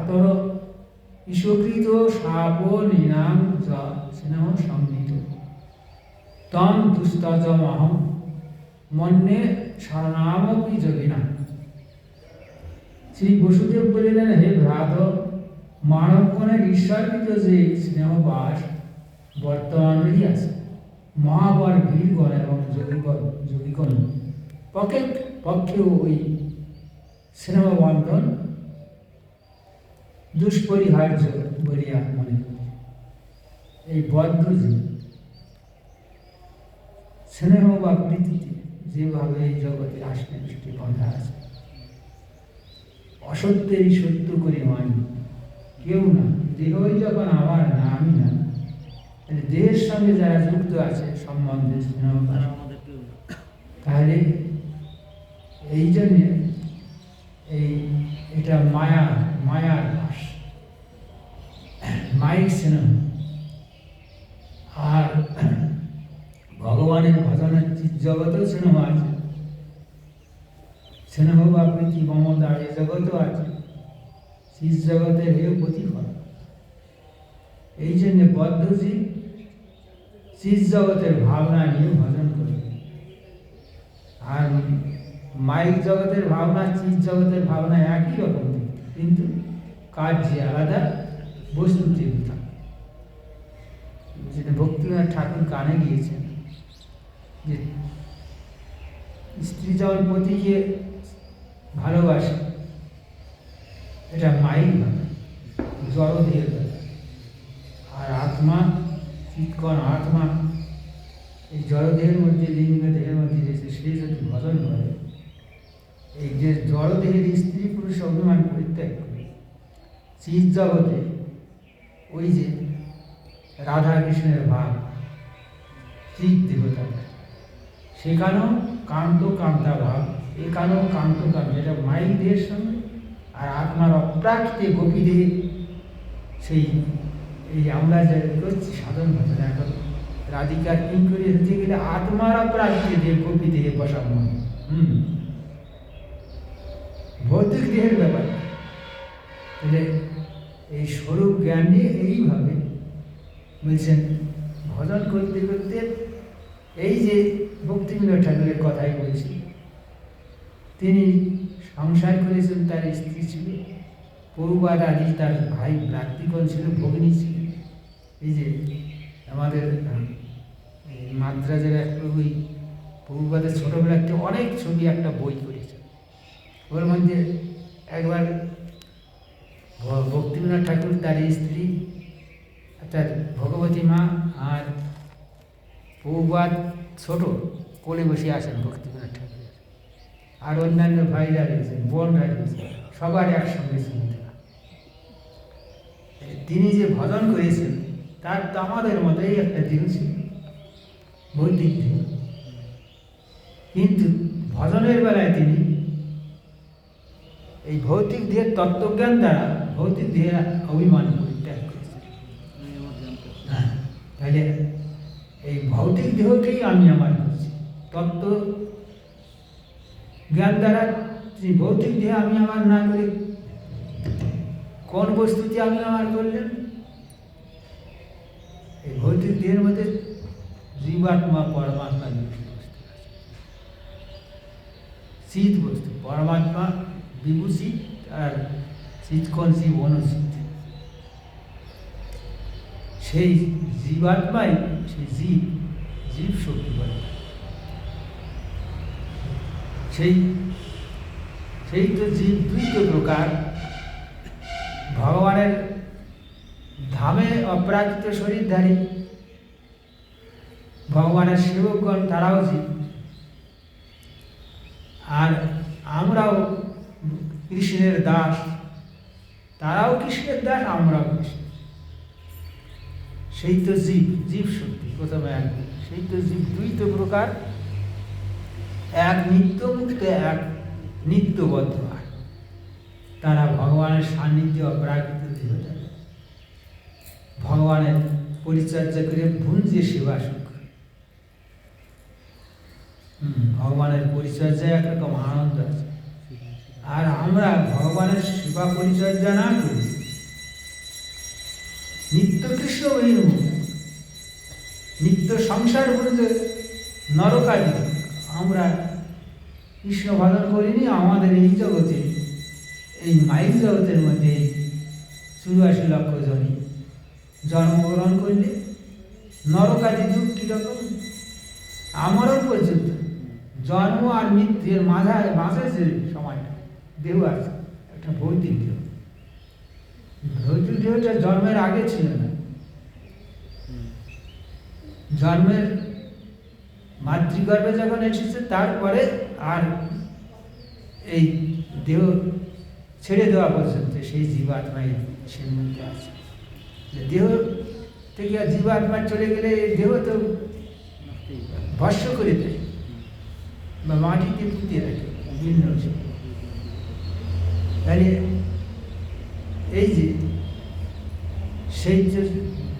ভ্রাতর ঈশকৃত সাবলীনাম স্নেহ সংহিত তম দুস্তজমহম মন্যে শরণামপি যোগিনা শ্রী বসুদেব বলিলেন, হে ভ্রাত মানবগণের ঈশ্বরকৃত যে স্নেহবাস বর্তমান রহিয়াছে মহাবর বীরগণ এবং যোগীগণ যোগীগণ পক্ষে পক্ষেও ওই স্নেহবন্ধন দুষ্পরিহার্য বলিয়া মনে এই বদ্ধ স্নেহ বা প্রীতিতে যেভাবে এই জগতে আসলে দৃষ্টি বাঁধা আছে অসত্যেরই সত্য করে মানি কেউ না দেহই যখন আমার না আমি না দেহের সঙ্গে যারা যুক্ত আছে সম্বন্ধে স্নেহ তাহলে এই জন্যে এই এটা মায়া মায়ার মাইক স্নেহ আর ভগবানের ভজনের জগতেও স্নেহ আছে। স্নেহ বা প্রীতি মমতা এই জগতেও আছে? শীষ জগতের হেউ প্রতিফল। এই জন্যে বদ্ধজীব শীষ জগতের ভাবনা নিয়ে ভজন করবে আর মাইক জগতের ভাবনা চিজ জগতের ভাবনা একই রকম। কিন্তু কার্যে আলাদা। বস্তুতে থাকে। যেটা ভক্তিনাথ ঠাকুর কানে গিয়েছেন, যে স্ত্রী যখন পতিকে ভালোবাসে, এটা ভাবে জড়দেহের ব্যাপার। আর আত্মা চিৎকন আত্মা, এই জড়দেহের মধ্যে লিঙ্গ দেহের মধ্যে যে সে যদি ভজন করে, এই যে জড়দেহের স্ত্রী পুরুষ অভিমান পরিত্যাগ করে, চিৎ জগতে ওই যে রাধা কৃষ্ণের ভাব চিৎ দেবতা সেখানেও কান্ত কান্তা ভাব এখানেও কান্ত কান্ত যেটা মাইক দেহের সঙ্গে আর আত্মার অপ্রাকৃতে গোপী দেহে সেই, এই আমরা যে করছি সাধন ভজন, এখন রাধিকার করে হতে গেলে আত্মার অপ্রাকৃতে দেহে গোপী দেহে বসাবো হুম। ভৌতিক দেহের ব্যাপার। এই স্বরূপ জ্ঞান এইভাবে বলছেন, ভজন করতে করতে এই যে ভক্তিবিনোদ ঠাকুরের কথাই বলছি তিনি সংসার করেছেন, তার স্ত্রী ছিল পৌবাদ আদি, তার ভাই ভ্রাতৃগণ ছিল, ভগ্নী ছিল। এই যে আমাদের মাদ্রাজের একটা ওই পৌবাদের ছোটোবেলা একটা অনেক ছবি একটা বই করেছে ওর মধ্যে একবার ভ- ভক্তিবিনোদ ঠাকুর, তার স্ত্রী, অর্থাৎ ভগবতী মা আর পৌবাদ ছোট, কোলে বসে আসেন ভক্তিবিনোদ ঠাকুর। আর অন্যান্য ভাইরা রয়েছেন, বোনরা রয়েছে সবার একসঙ্গে শুনতে তিনি যে ভজন করেছেন, তার তো আমাদের মতোই একটা ছিল, বৈদিক কিন্তু ভজনের বেলায় তিনি এই ভৌতিক দেহের তত্ত্বজ্ঞান দ্বারা ভৌতিক দেহের অভিমান পরিত্যাগ জানতে হ্যাঁ তাহলে এই ভৌতিক দেহকেই আমি আমার করছি। তত্ত্ব জ্ঞান দ্বারা ভৌতিক দেহ আমি আমার না করে, কোন বস্তুতে আমি আমার করলেন এই ভৌতিক দেহের মধ্যে জীবাত্মা, পরমাত্মা শীত বস্তু, পরমাত্মা, বিভূষিত আর শীতকণ শিব অনুশীত সেই জীবাত্মাই সেই জীব জীব শক্তি বলে। সেই সেই তো জীব দুই প্রকার। ভগবানের ধামে অপরাজিত শরীরধারী। ভগবানের সেবকগণ তারাও জীব। আর আমরাও কৃষ্ণের দাস। তারাও কৃষ্ণের দাস, আমরাও কৃষ্ণ সেই তো জীব জীব শক্তি প্রথমে এক সেই তো জীব, দুই তো প্রকার। এক নিত্য মুক্ত এক নিত্যবদ্ধ আর। তারা ভগবানের সান্নিধ্যে অপরাকৃত দেবতা ভগবানের পরিচর্যা করে ভুঞ্জে সেবা সুখ ভগবানের পরিচর্যায় একরকম আনন্দ আছে। আর আমরা ভগবানের সেবা পরিচর্যা না করি নিত্য কৃষ্ণ বহির্মুখ নিত্য সংসার বলতে নরকাদি, আমরা কৃষ্ণ ভজন করিনি, আমাদের এই জগতে, এই মাইক জগতের মধ্যে চুরাশি লক্ষ জনই জন্মগ্রহণ করলে, নরকাদি যুগ কীরকম? আমারও পর্যন্ত জন্ম আর মৃত্যুর মাঝায় মাঝে আছে একটা ভৌতিক দেহ ভৌতিক দেহটা জন্মের আগে ছিল না। জন্মের মাতৃগর্ভে যখন এসেছে তারপরে আর এই দেহ ছেড়ে দেওয়া পর্যন্ত সেই জীবাত্মাই সে মধ্যে আছে। দেহ থেকে আর জীবাত্মা চলে গেলে এই দেহ তো ভস্য করে দেয় বা মাটিতে পুঁতে রাখে। বিভিন্ন তাহলে এই যে সেই যে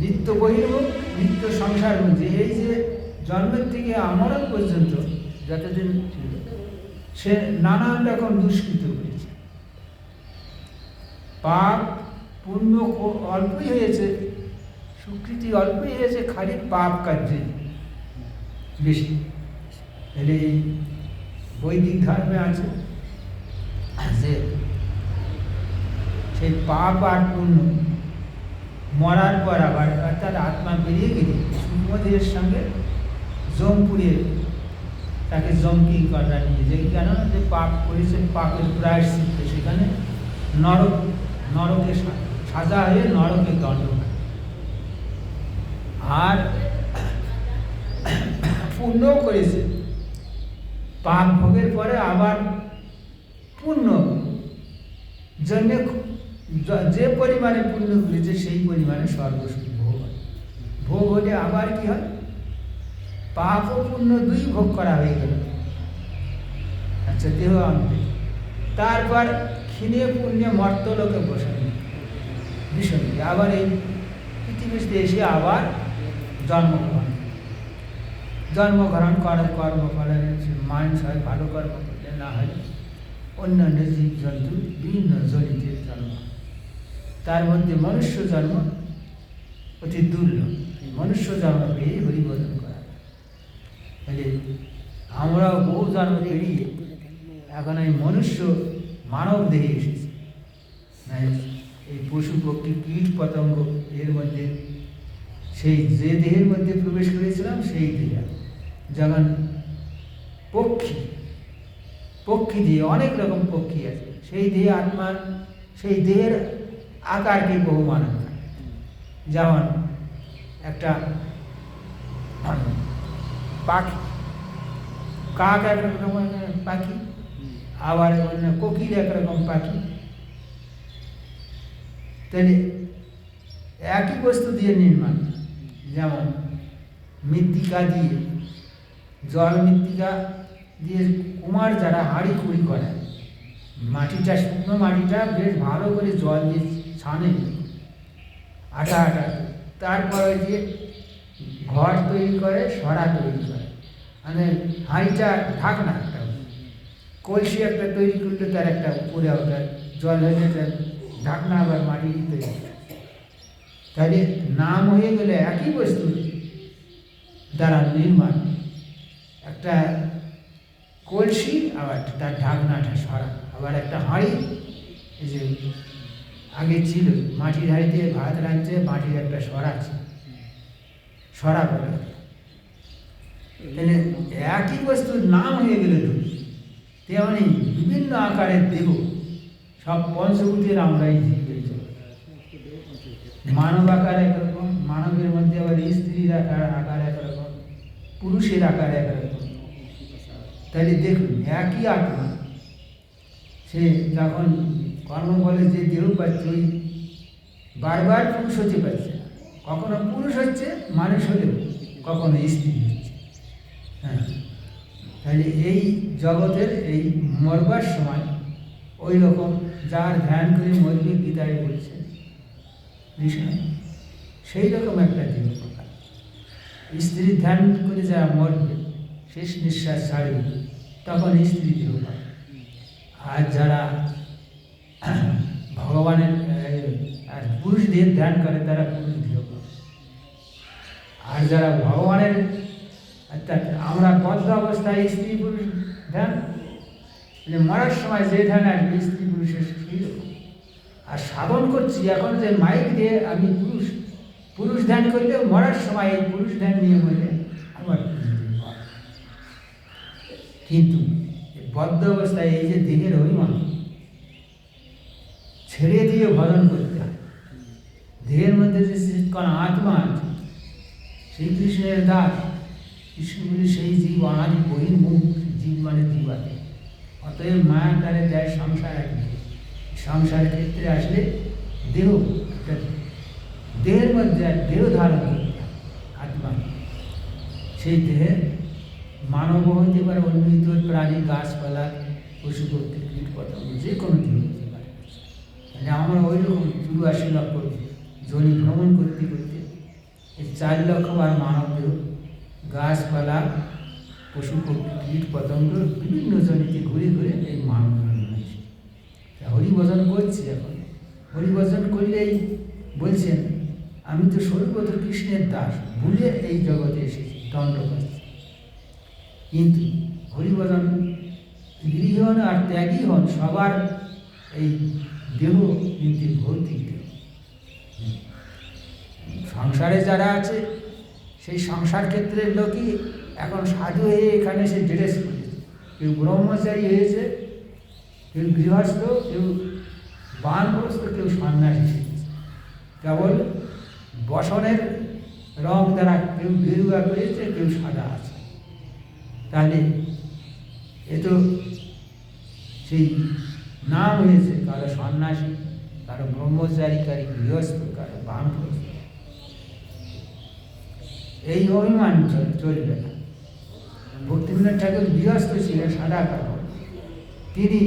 নিত্য বহির্মুখ নিত্য সংসার মধ্যে এই যে জন্মের থেকে আমরণ পর্যন্ত যতদিন ছিল, সে নানান রকম দুষ্কৃত করেছে। পাপ, পুণ্য অল্পই হয়েছে, সুকৃতি অল্পই হয়েছে, খালি পাপ কার্যে বেশি। তাহলে এই বৈদিক ধর্মে আছে যে সেই পাপ আর পুণ্য মরার পর আবার অর্থাৎ আত্মা বেরিয়ে গেলে সুমদের সঙ্গে জমপুরে তাকে জমকি করা নিয়ে যায়। কেন যে পাপ করেছে, পাপের প্রায়শ্চিত্ত সেখানে নরক, নরকে সাজা হয়ে নরকে দণ্ড। আর পুণ্যও করেছে। পাপ ভোগের পরে আবার পুণ্য জন্যে য- পরিমাণে পুণ্য করেছে সেই পরিমাণে সর্বসুখ ভোগ হয়। ভোগ হলে আবার কি হয়? পাপ ও পুণ্য দুই ভোগ করা হয়ে গেল। আচ্ছা দেহ আনতে। তারপর ক্ষীণে পুণ্যে মর্তলোকে বসে ভীষণ আবার এই পৃথিবীতে এসে আবার জন্মগ্রহণ। জন্মগ্রহণ করে কর্ম করে মানুষ হয়, ভালো কর্ম করলে না হয়। অন্যান্য জীব জন্তু বিভিন্ন জনিতের জন্ম। তার মধ্যে মনুষ্য জন্ম অতি দুর্লভ। মনুষ্য জন্ম পেয়ে হরিবোধন করা। তাহলে আমরাও বহু জন্ম পেরিয়ে এখন এই মনুষ্য মানব দেহে এসেছি। এই পশু পক্ষী, কীট পতঙ্গ এর মধ্যে, সেই যে দেহের মধ্যে প্রবেশ করেছিলাম, সেই দেহ। যেমন পক্ষী পক্ষী দিয়ে অনেক রকম পক্ষী আছে। সেই দেহে আত্মার সেই দেহের আকারকে বহু মানা যেমন একটা পাখি। কাক এক রকম পাখি, আবার অন্য কোকিল একরকম পাখি। তাহলে একই বস্তু দিয়ে নির্মাণ। যেমন মৃত্তিকা দিয়ে, জল মৃত্তিকা দিয়ে কুমার যারা হাঁড়ি কুড়ি করে মাটিটা শুকনো মাটিটা বেশ ভালো করে জল দিয়ে ছানে আটা আটা। তারপরে যে ঘর তৈরি করে, সরা তৈরি করে। মানে হাঁড়িটা ঢাকনা একটা। কলসি একটা তৈরি করলে তার একটা উপরে ওটা জল হলে তার ঢাকনা আবার মাটি তৈরি। তাহলে নাম হয়ে গেলে একই বস্তু। দ্বারা নির্মাণ। একটা কলসি, আবার তার ঢাকনাটা সরা। আবার একটা হাঁড়ি। এই যে আগে ছিল, মাটির হাঁড়িতে, ভাত রাঁধছে মাটির একটা সরা ছিল সরা বলে। একই বস্তুর নাম হয়ে গেলে দুই। তেমনি বিভিন্ন আকারের দেহ সব পঞ্চভূতের আমরাই জীবের মানব আকার একরকম, মানবের মধ্যে আবার স্ত্রীর আকার আকার একরকম, পুরুষের আকার একরকম। তাহলে দেখুন, একই আত্মা, সে যখন কর্ম বলে যে দেহ পাচ্ছে ওই বারবার পুরুষ হতে পারছে। কখনো পুরুষ হচ্ছে, মানুষ হলেও, কখনো স্ত্রী হচ্ছে। হ্যাঁ তাহলে এই জগতের এই মরবার সময় ওই রকম যার ধ্যান করে মরবে গীতায় বলছে সেই রকম একটা দেহ প্রকার স্ত্রী ধ্যান করে যারা মরবে, শেষ নিঃশ্বাস ছাড়বে, তখন স্ত্রী দেহ পাবে। আর যারা ভগবানের পুরুষদের ধ্যান করে, তারা পুরুষ দেহ আর যারা ভগবানের আমরা বদ্ধ অবস্থায় স্ত্রী পুরুষ ধ্যান মানে মরার সময় যে ধ্যান আসবে, স্ত্রী পুরুষের ছিল আর সাধন করছি এখন যে মাইক দিয়ে আমি পুরুষ পুরুষ ধ্যান করলে মরার সময় এই পুরুষ ধ্যান নিয়ে মরে আমার কিন্তু বদ্ধ অবস্থায় এই যে দেহের ছেড়ে দিয়ে ভজন করতে হয় দেহের মধ্যে যে কোন আত্মা আছে শ্রীকৃষ্ণের দাস কৃষ্ণগুলি সেই জীব অনাদি বহির্মুখ জীব মানে জীবাতে অতএব মায়া তারে দেয় সংসার একদিকে সংসার ক্ষেত্রে আসলে দেহ একটা দেহের মধ্যে এক দেহ ধারণ করতে হয়, আত্মা সেই দেহে মানব হতে পারে অন্য ইতর প্রাণী গাছপালা পশু পক্ষী কীট পতঙ্গ যে কোনো জীব মানে আমরা ওই রকম চুরাশি লক্ষ জনি ভ্রমণ করতে করতে এই চার লক্ষ বার মানব দেহ, গাছপালা, পশু পক্ষী কীট পতঙ্গ, বিভিন্ন জনিতে ঘুরে ঘুরে এই মানব হরিভজন করছি এখন। হরিভজন করলেই বলছেন, আমি তো স্বরূপত কৃষ্ণের দাস, ভুলে এই জগতে এসেছি, দণ্ড করছি কিন্তু হরিভজন গৃহী হন আর ত্যাগী হন সবার এই দেহ কিন্তু ভৌতিক দেহ সংসারে যারা আছে, সেই সংসার ক্ষেত্রের লোকই এখন সাধু হয়ে এখানে সে ড্রেস করেছে। কেউ ব্রহ্মচারী হয়েছে, কেউ গৃহস্থ, কেউ বানগ্রস্ত, কেউ সন্ন্যাসী কেবল বসনের রং দ্বারা কেউ গেরুয়া করেছে, কেউ সাদা আছে। তাহলে এ তো সেই নাম হয়েছে কারও সন্ন্যাসী, কারও ব্রহ্মচারী, কারও গৃহস্থ, কারও বানগ্রস্ত এই অভিমান চলবে না। ভক্তিবিনোদ ঠাকুর গৃহস্থ ছিলেন সাদা কাপড়। তিনি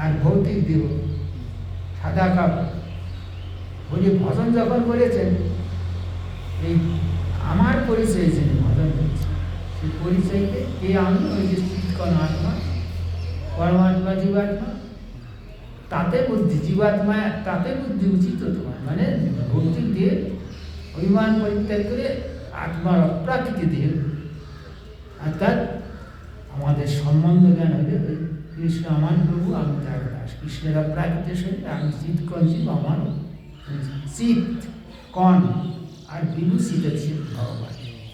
আর ভৌতিক দেহ, সাদা কাপড়। উনি ভজন যখন করেছেন, এই আমার পরিচয় যিনি ভজন করেছেন, সেই পরিচয়কে কে আমি? ওই যে চিৎকন আত্মা, পরমাত্মা জীবাত্মা তাতে বুদ্ধি, জীবাত্মা, তাতে বুদ্ধি উচিত তোমার। মানে ভৌতিক দিয়ে অভিমান পরিত্যাগ করে আত্মার অপ্রাকৃতি দিয়ে অর্থাৎ আমাদের সম্বন্ধ জ্ঞান হলে কৃষ্ণ আমার প্রভু, আমি তার দাস। কৃষ্ণের অপ্রাকৃতির সঙ্গে আমি চিৎ কঞ্চিত আমার চিত কণ, আর বিভূষিত ছিল ভগবান